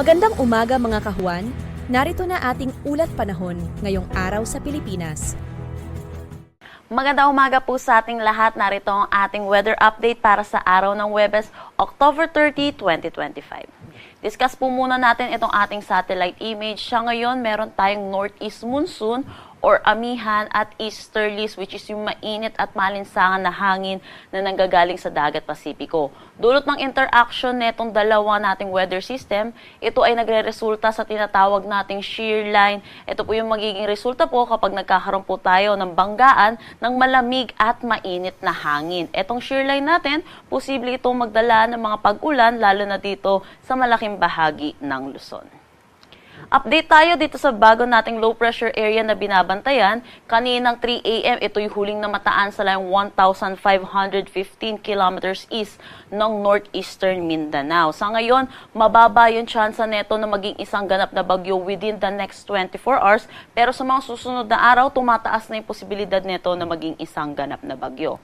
Magandang umaga mga kahuan. Narito na ating ulat panahon ngayong araw sa Pilipinas. Magandang umaga po sa ating lahat. Narito ang ating weather update para sa araw ng Webes, October 30, 2025. Discuss po muna natin itong ating satellite image. Siya ngayon, meron tayong northeast monsoon or amihan at easterlies which is yung mainit at malinsangan na hangin na nanggagaling sa dagat Pasipiko. Dulot ng interaction netong dalawa nating weather system, ito ay nagre-resulta sa tinatawag nating shear line. Ito po yung magiging resulta po kapag nagkakaroon po tayo ng banggaan ng malamig at mainit na hangin. Etong shear line natin, posible itong magdala ng mga pag-ulan lalo na dito sa malaking bahagi ng Luzon. Update tayo dito sa bago nating low pressure area na binabantayan. Kaninang 3 a.m. ito yung huling namataan sa layong 1,515 kilometers east ng northeastern Mindanao. Sa ngayon, mababa yung tsansa neto na maging isang ganap na bagyo within the next 24 hours. Pero sa mga susunod na araw, tumataas na yung posibilidad neto na maging isang ganap na bagyo.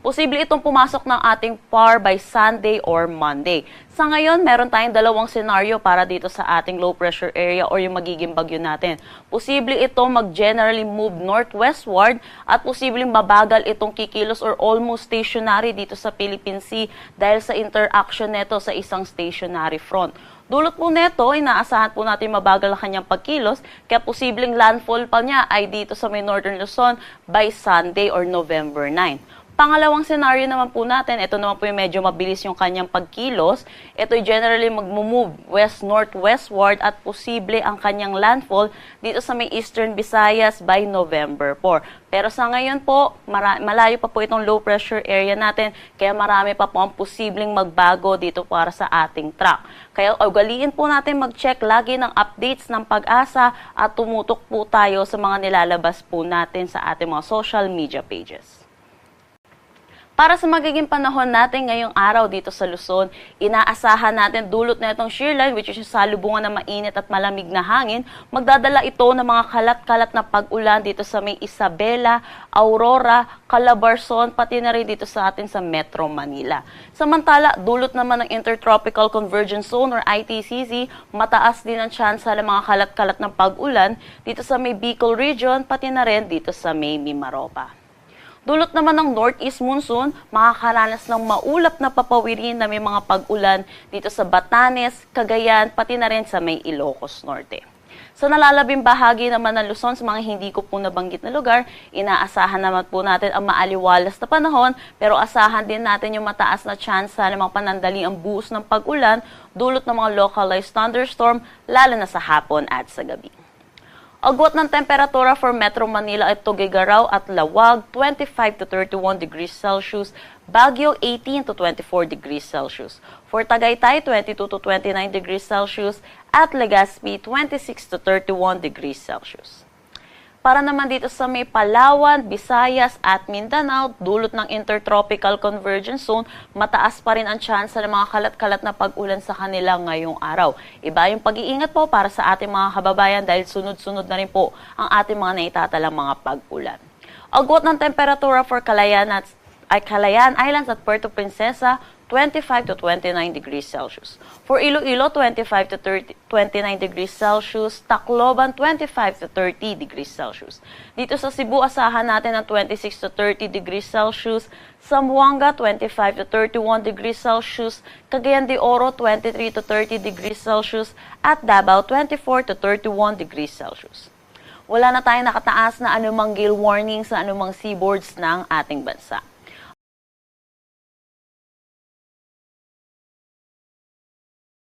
Posible itong pumasok ng ating PAR by Sunday or Monday. Sa ngayon, meron tayong dalawang senaryo para dito sa ating low pressure area or yung magiging bagyo natin. Posible itong mag-generally move northwestward at posibleng mabagal itong kikilos or almost stationary dito sa Philippine Sea dahil sa interaction neto sa isang stationary front. Dulot po neto, inaasahan po natin mabagal ang kanyang pagkilos, kaya posibleng landfall pa niya ay dito sa may Northern Luzon by Sunday or November 9. Pangalawang scenario naman po natin, ito naman po yung medyo mabilis yung kanyang pagkilos. Ito ay generally mag-move west-northwestward at posible ang kanyang landfall dito sa may eastern Visayas by November 4. Pero sa ngayon po, malayo pa po itong low pressure area natin, kaya marami pa po ang posibleng magbago dito para sa ating track. Kaya ugaliin po natin mag-check lagi ng updates ng pag-asa at tumutok po tayo sa mga nilalabas po natin sa ating mga social media pages. Para sa magiging panahon natin ngayong araw dito sa Luzon, inaasahan natin dulot na itong shear line which is yung salubungan ng mainit at malamig na hangin. Magdadala ito ng mga kalat-kalat na pag-ulan dito sa may Isabela, Aurora, Calabarzon, pati na rin dito sa atin sa Metro Manila. Samantala, dulot naman ng Intertropical Convergence Zone or ITCZ, mataas din ang tsansa ng mga kalat-kalat ng pag-ulan dito sa may Bicol Region, pati na rin dito sa may Mimaropa. Dulot naman ng northeast monsoon, makakaranas ng maulap na papawirin na may mga pag-ulan dito sa Batanes, Cagayan, pati na rin sa may Ilocos Norte. Sa nalalabing bahagi naman ng Luzon, sa mga hindi ko po nabanggit na lugar, inaasahan naman po natin ang maaliwalas na panahon, pero asahan din natin yung mataas na tsansa ng mga panandali ang buhos ng pag-ulan, dulot ng mga localized thunderstorm, lalo na sa hapon at sa gabi. Agwat ng temperatura for Metro Manila at Tugigaraw at Lawag, 25 to 31 degrees Celsius, Baguio, 18 to 24 degrees Celsius. For Tagaytay, 22 to 29 degrees Celsius, at Legazpi, 26 to 31 degrees Celsius. Para naman dito sa may Palawan, Visayas at Mindanao, dulot ng Intertropical Convergence Zone, mataas pa rin ang tsansa ng mga kalat-kalat na pag-ulan sa kanila ngayong araw. Iba yung pag-iingat po para sa ating mga kababayan dahil sunod-sunod na rin po ang ating mga naitatalang mga pag-ulan. Agwat ng temperatura for Calayan at ay Calayan Islands at Puerto Princesa, 25 to 29 degrees Celsius. For Iloilo, 25 to 30, 29 degrees Celsius. Tacloban, 25 to 30 degrees Celsius. Dito sa Cebu, asahan natin ng 26 to 30 degrees Celsius. Zamboanga, 25 to 31 degrees Celsius. Cagayan de Oro, 23 to 30 degrees Celsius. At Davao, 24 to 31 degrees Celsius. Wala na tayong nakataas na anumang gale warning sa anumang seaboards ng ating bansa.